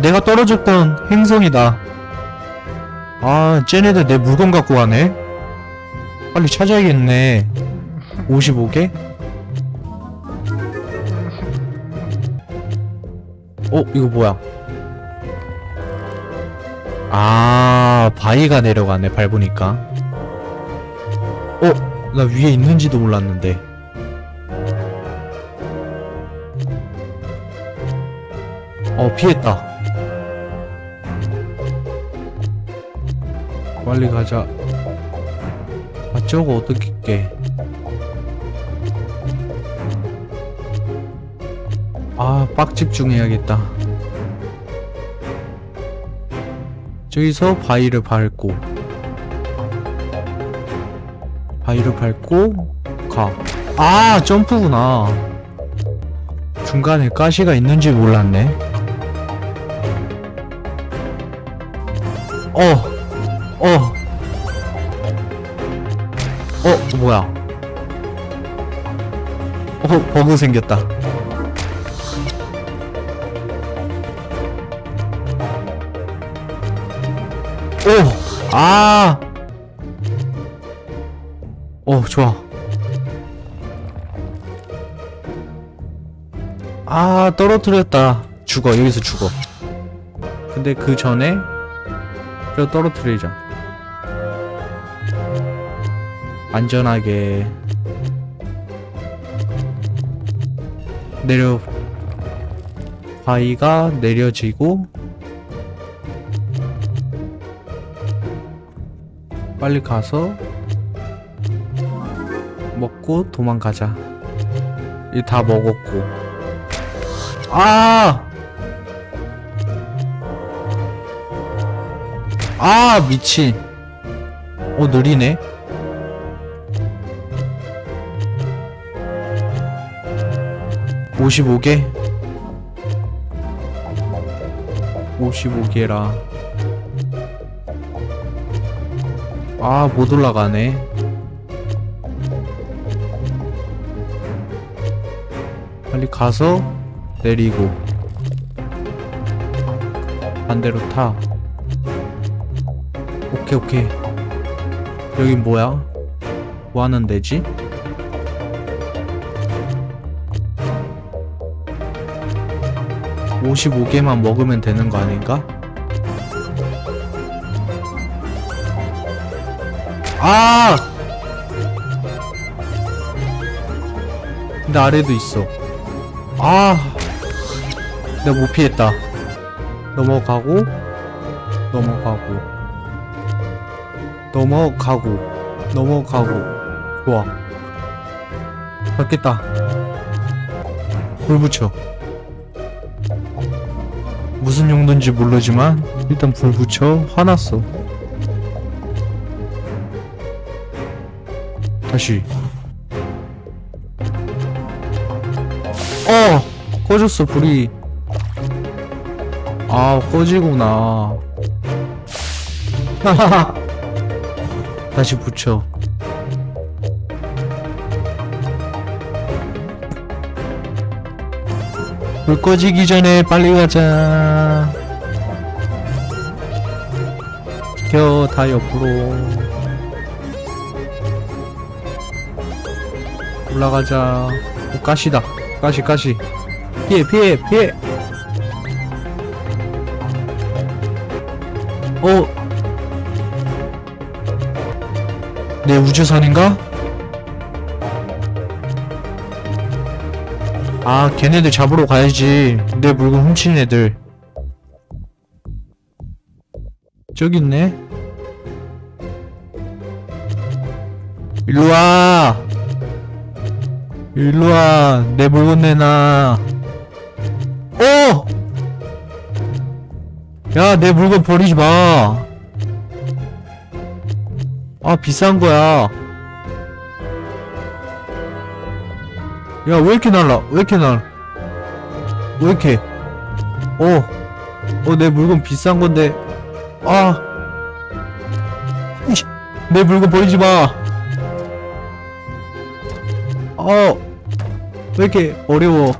내가 떨어졌던 행성이다. 아, 쟤네들 내 물건 갖고 가네? 빨리 찾아야겠네. 55개? 어, 이거 뭐야? 아, 바위가 내려가네, 밟으니까. 어, 나 위에 있는지도 몰랐는데. 어, 피했다. 빨리 가자. 아, 저거 어떻게 깨? 아, 빡 집중해야겠다. 저기서 바위를 밟고 바위를 밟고 가. 아, 점프구나. 중간에 가시가 있는지 몰랐네. 어, 어, 뭐야? 어, 버그 생겼다. 오! 아! 오, 좋아. 아, 떨어뜨렸다. 죽어, 여기서 죽어. 근데 그 전에, 저 떨어뜨리자. 안전하게. 내려, 바위가 내려지고, 빨리 가서 먹고 도망가자. 이다 먹었고. 아! 아, 미친. 어, 느리네. 오십오 개 오십오 개라 아, 못 올라가네. 빨리 가서 내리고 반대로 타. 오케이, 오케이. 여긴 뭐야? 뭐 하는 데지? 오십오 개만 먹으면 되는 거 아닌가? 아! 근데 아래도 있어. 아! 내가 못 피했다. 넘어가고, 넘어가고, 넘어가고, 넘어가고. 좋아. 밟겠다. 불 붙여. 무슨 용도인지 모르지만, 일단 불 붙여. 화났어. 다시 어 꺼졌어 불이 아 꺼지구나 다시 붙여 불 꺼지기 전에 빨리 가자 비켜 다 옆으로 올라가자. 오, 가시다. 가시, 가시. 피해, 피해, 피해. 어? 내 우주선인가? 아, 걔네들 잡으러 가야지. 내 물건 훔친 애들. 저기 있네. 일로 와. 일로와 내 물건 내놔 어! 야 내 물건 버리지 마아 비싼 거야 야 왜 이렇게 날라 왜 이렇게 날왜 이렇게 어 어 내 물건 비싼 건데 아 내 물건 버리지 마 어, 왜 이렇게 어려워?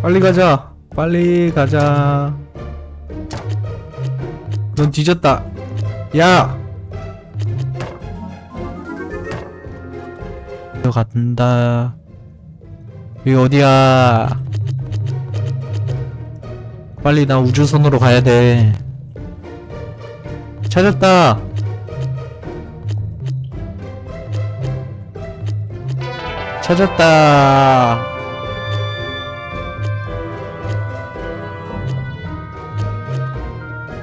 빨리 가자. 빨리 가자. 넌 뒤졌다. 야! 들어간다. 여기 어디야? 빨리 나 우주선으로 가야 돼. 찾았다. 찾았다.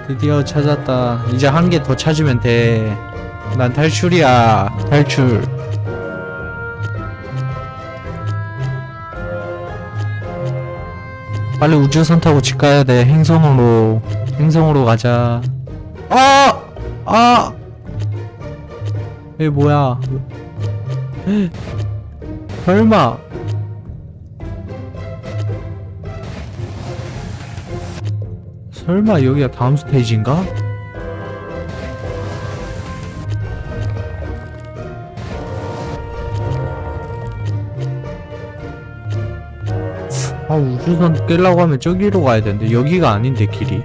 드디어 찾았다. 이제 한 개 더 찾으면 돼. 난 탈출이야. 탈출. 빨리 우주선 타고 집 가야 돼. 행성으로. 행성으로 가자. 아! 아! 이게 뭐야? 설마. 설마 여기가 다음 스테이지인가? 아 우주선 깨려고 하면 저기로 가야 되는데 여기가 아닌데 길이?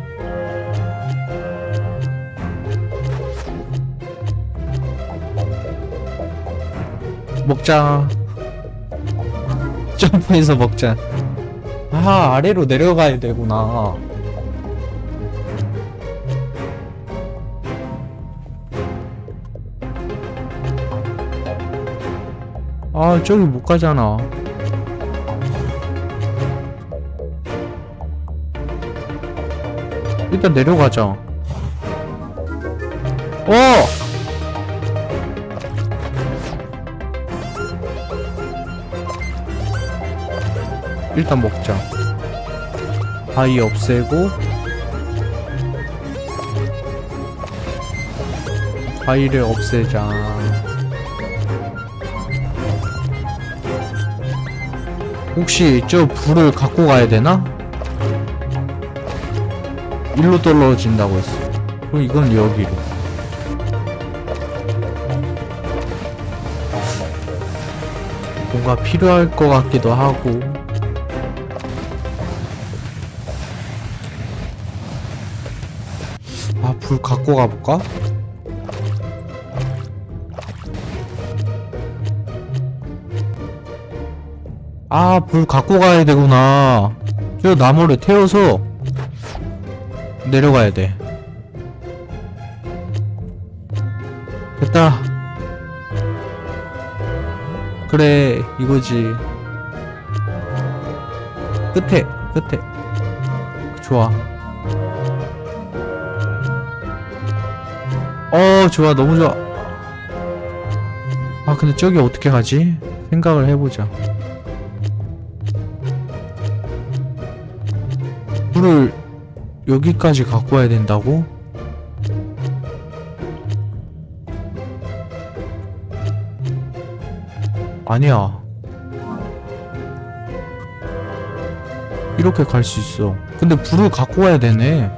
먹자. 점프해서 먹자. 아 아래로 내려가야 되구나. 아 저기 못 가잖아 일단 내려가자 어! 일단 먹자 바위 없애고 바위를 없애자 혹시 저 불을 갖고 가야 되나? 일로 떨어진다고 했어. 그럼 이건 여기로. 뭔가 필요할 것 같기도 하고. 아, 불 갖고 가볼까? 아, 불 갖고 가야 되구나. 저 나무를 태워서 내려가야 돼. 됐다. 그래, 이거지. 끝에, 끝에. 좋아. 어, 좋아, 너무 좋아. 아, 근데 저기 어떻게 가지? 생각을 해보자. 불을 여기까지 갖고 와야 된다고? 아니야. 이렇게 갈 수 있어. 근데 불을 갖고 와야 되네.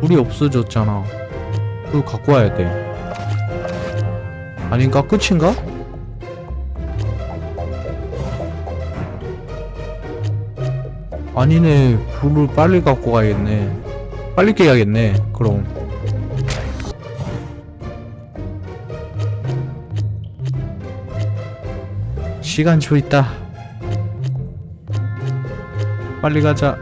불이 없어졌잖아. 불 갖고 와야 돼. 아닌가? 끝인가? 아니네. 불을 빨리 갖고 가야겠네. 빨리 깨야겠네 그럼. 시간 초 있다. 빨리 가자.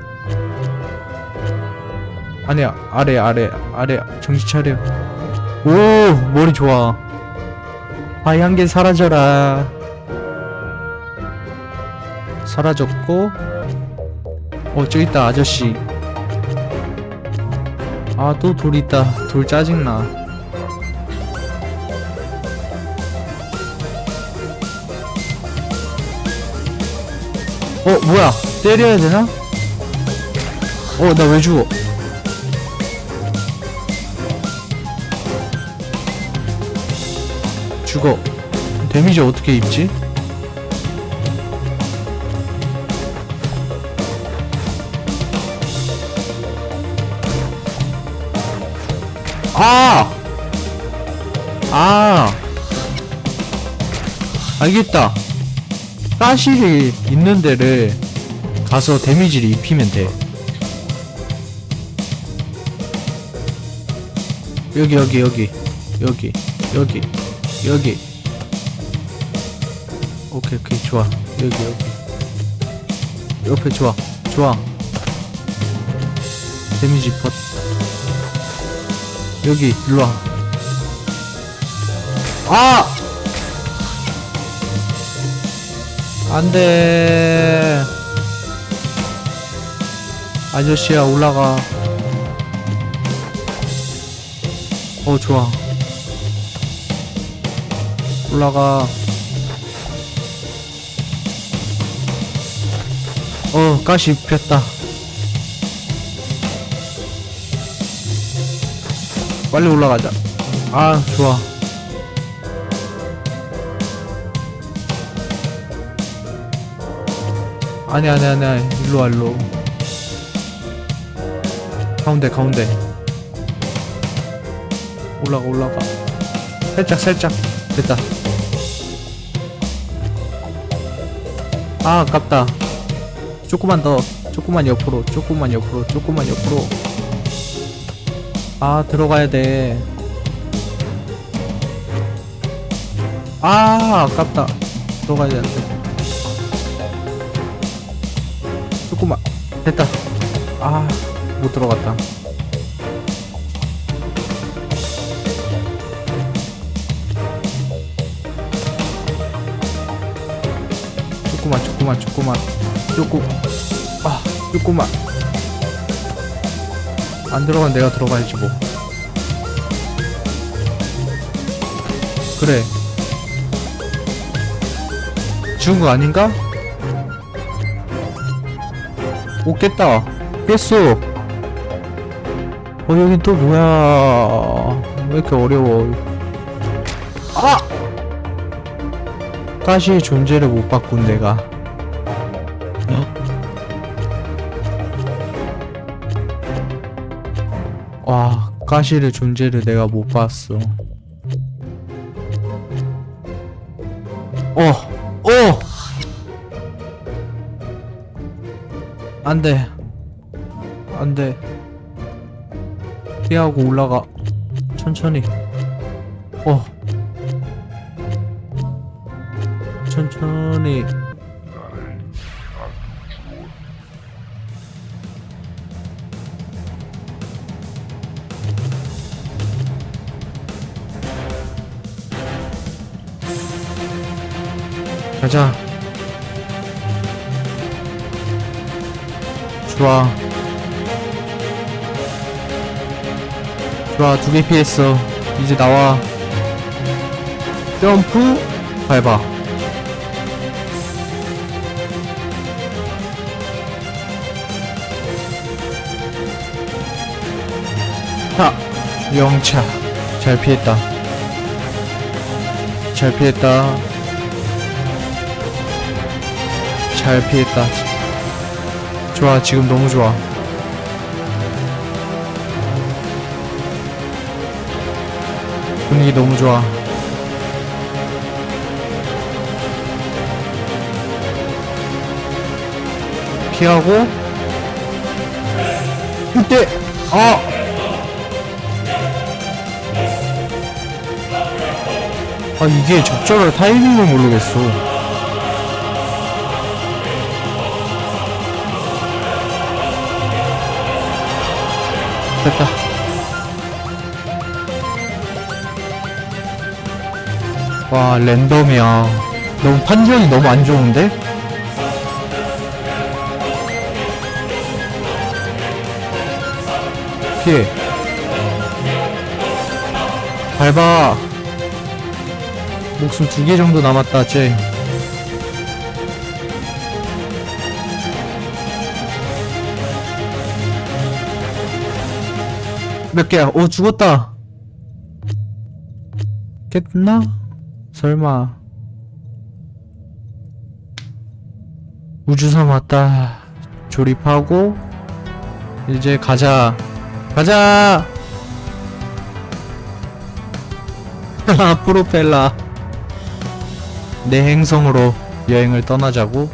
아니야 아래 아래 아래 정신 차려. 오 머리 좋아. 한개 사라져라. 사라졌고 어, 저기 있다, 아저씨. 아, 또 돌 있다. 돌 짜증나. 어, 뭐야? 때려야 되나? 어, 나 왜 죽어? 죽어. 데미지 어떻게 입지? 아! 아! 알겠다. 가실이 있는 데를 가서 데미지를 입히면 돼. 여기 여기 여기 여기 여기 여기 오케이 오케이 좋아 여기 여기 옆에 좋아 좋아 데미지 퍼 여기 일로 와. 아! 안 돼. 아저씨야 올라가. 어 좋아. 올라가. 어 가시 폈다 빨리 올라가자. 아 좋아. 아니 아니 아니 아니. 일로 와 일로. 가운데 가운데. 올라가 올라가. 살짝 살짝. 됐다. 아 아깝다. 조금만 더. 조금만 옆으로. 조금만 옆으로. 조금만 옆으로 아 들어가야 돼 아 아깝다. 들어가야 되는데. 조금만. 됐다. 아 못 들어갔다. 조금만 조금만 조금만. 조금. 아 조금만 안 들어간 내가 들어가야지 뭐. 그래. 죽은 거 아닌가? 오 깼다. 깼어. 어 여긴 또 뭐야? 왜 이렇게 어려워? 아! 가시의 존재를 못 바꾼 내가 가시의 존재를 내가 못 봤어. 어! 어! 안 돼. 안 돼. 피하고 올라가. 천천히. 어. 천천히 가자. 좋아. 좋아 두 개 피했어. 이제 나와. 점프 밟아. 하 영차. 잘 피했다. 잘 피했다 잘 피했다. 좋아 지금 너무 좋아. 분위기 너무 좋아. 피하고. 그때! 아! 아, 이게 적절한 타이밍을 모르겠어. 됐다. 와, 랜덤이야. 너무 판정이 너무 안 좋은데? 피해. 밟아. 목숨 두 개 정도 남았다, 쟤. 몇 개야? 오, 죽었다. 깼나? 설마. 우주선 왔다. 조립하고, 이제 가자. 가자! 아, 프로펠러. 내 행성으로 여행을 떠나자고